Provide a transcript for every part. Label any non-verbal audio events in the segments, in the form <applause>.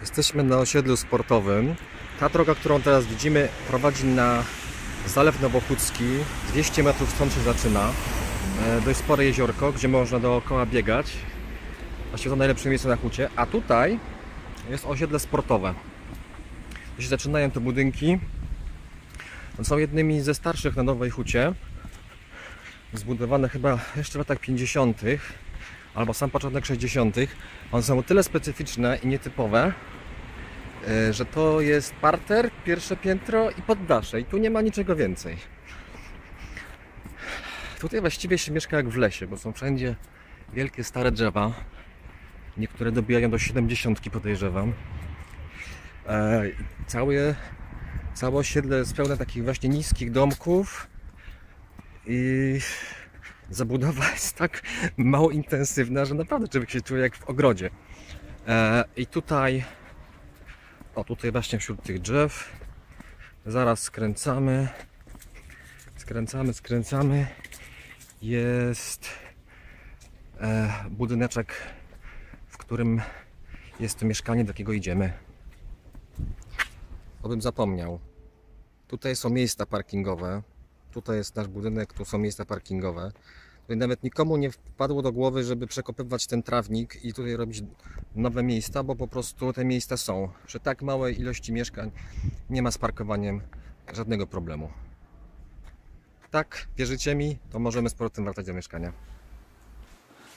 Jesteśmy na osiedlu sportowym. Ta droga, którą teraz widzimy, prowadzi na Zalew Nowochódzki. 200 metrów stąd się zaczyna. E, Dość spore jeziorko, gdzie można dookoła biegać. Właściwie to najlepsze miejsce na hucie. A tutaj jest osiedle sportowe. Tu się zaczynają te budynki. Są jednymi ze starszych na Nowej Hucie. Zbudowane chyba jeszcze w latach 50. albo sam początek 60. One są o tyle specyficzne i nietypowe, e, że to jest parter, pierwsze piętro i poddasze. I tu nie ma niczego więcej. Tutaj właściwie się mieszka jak w lesie, bo są wszędzie wielkie stare drzewa. Niektóre dobijają do 70 podejrzewam. E, całe, całe osiedle jest pełne takich właśnie niskich domków i zabudowa <laughs> jest tak mało intensywna, że naprawdę człowiek się czuje jak w ogrodzie. E, I tutaj, o tutaj właśnie wśród tych drzew, zaraz skręcamy, skręcamy, skręcamy, jest e, budyneczek, w którym jest to mieszkanie, do jakiego idziemy. Obym zapomniał. Tutaj są miejsca parkingowe. Tutaj jest nasz budynek, tu są miejsca parkingowe. Tutaj nawet nikomu nie wpadło do głowy, żeby przekopywać ten trawnik i tutaj robić nowe miejsca, bo po prostu te miejsca są. Przy tak małej ilości mieszkań nie ma z parkowaniem żadnego problemu. Tak, wierzycie mi, to możemy z powrotem wracać do mieszkania.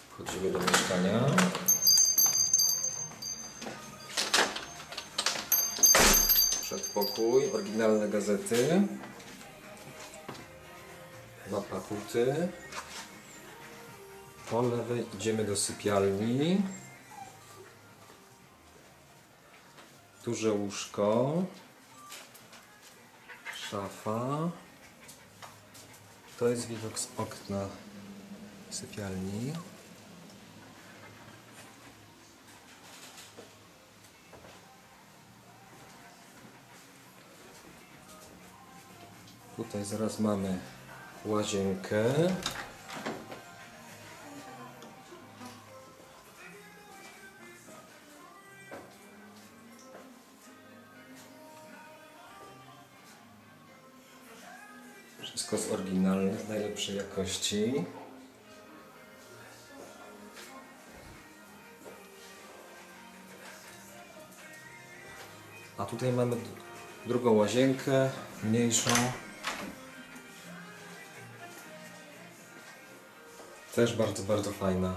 Wchodzimy do mieszkania. Przedpokój, oryginalne gazety. Mapa huty. Po lewej idziemy do sypialni. Duże łóżko. Szafa. To jest widok z okna sypialni. Tutaj zaraz mamy łazienkę. Wszystko z oryginalnych, najlepszej jakości. A tutaj mamy drugą łazienkę, mniejszą. Też bardzo, bardzo fajna.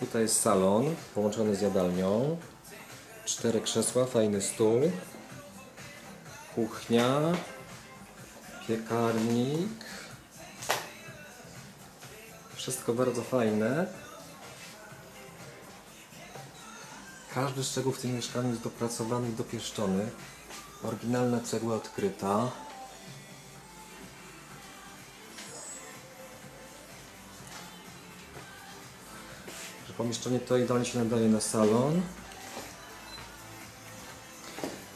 Tutaj jest salon połączony z jadalnią. Cztery krzesła, fajny stół. Kuchnia. Piekarnik. Wszystko bardzo fajne. Każdy szczegół w tym mieszkaniu jest dopracowany i dopieszczony. Oryginalna cegła odkryta. Pomieszczenie to idealnie się nadaje na salon.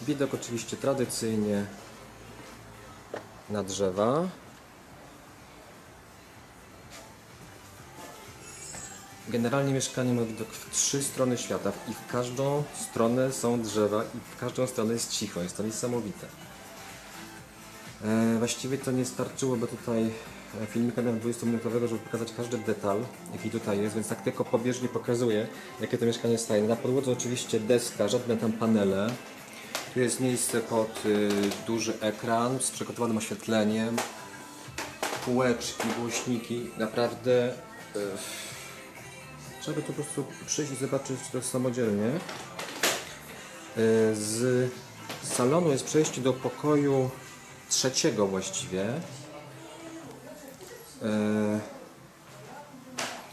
Widok oczywiście tradycyjnie na drzewa. Generalnie mieszkanie ma widok w trzy strony świata i w każdą stronę są drzewa i w każdą stronę jest cicho, jest to niesamowite. E, właściwie to nie starczyłoby tutaj e, filmika nawet 20-minutowego, żeby pokazać każdy detal, jaki tutaj jest, więc tak tylko pobieżnie pokazuję, jakie to mieszkanie jest. Na podłodze oczywiście deska, żadne tam panele. Tu jest miejsce pod y, duży ekran z przygotowanym oświetleniem, półeczki, głośniki, naprawdę... Y, Trzeba tu po prostu przyjść i zobaczyć to samodzielnie. E, Z salonu jest przejście do pokoju trzeciego właściwie. E,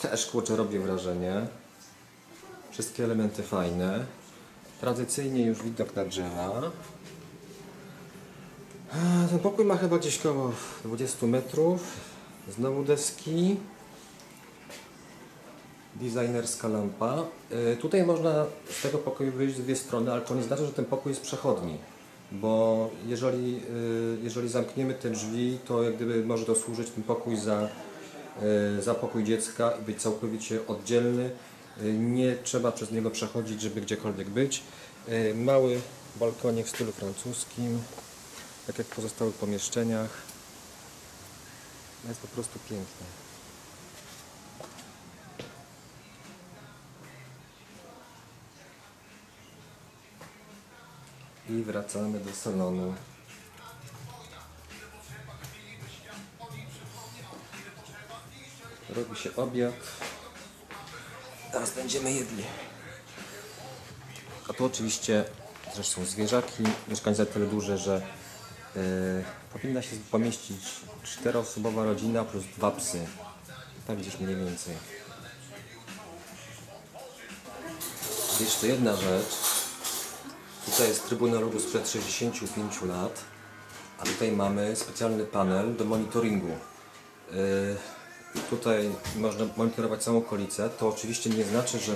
Też kurczę robi wrażenie. Wszystkie elementy fajne. Tradycyjnie już widok na drzewa. E, Ten pokój ma chyba gdzieś koło 20 metrów. Znowu deski. Designerska lampa. Y, Tutaj można z tego pokoju wyjść z dwie strony, ale to nie znaczy, że ten pokój jest przechodni. Bo jeżeli, y, jeżeli zamkniemy te drzwi, to jak gdyby może to służyć ten pokój za, y, za pokój dziecka i być całkowicie oddzielny. Nie trzeba przez niego przechodzić, żeby gdziekolwiek być. Mały balkonik w stylu francuskim, tak jak w pozostałych pomieszczeniach. Jest po prostu piękny. I wracamy do salonu. Robi się obiad. Teraz będziemy jedli. A tu oczywiście zresztą zwierzaki. Mieszkanie na tyle duże, że yy, powinna się pomieścić czteroosobowa rodzina plus dwa psy. Tak gdzieś mniej więcej. Jeszcze jedna rzecz. Tutaj jest Trybunał Ludu sprzed 65 lat, a tutaj mamy specjalny panel do monitoringu. Yy, tutaj można monitorować całą okolicę. To oczywiście nie znaczy, że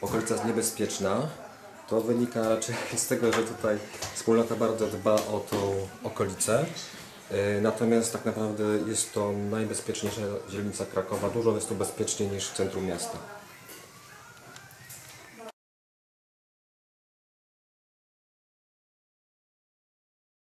okolica jest niebezpieczna. To wynika raczej <laughs> z tego, że tutaj wspólnota bardzo dba o tą okolicę. Yy, Natomiast tak naprawdę jest to najbezpieczniejsza dzielnica Krakowa. Dużo jest tu bezpieczniej niż w centrum miasta.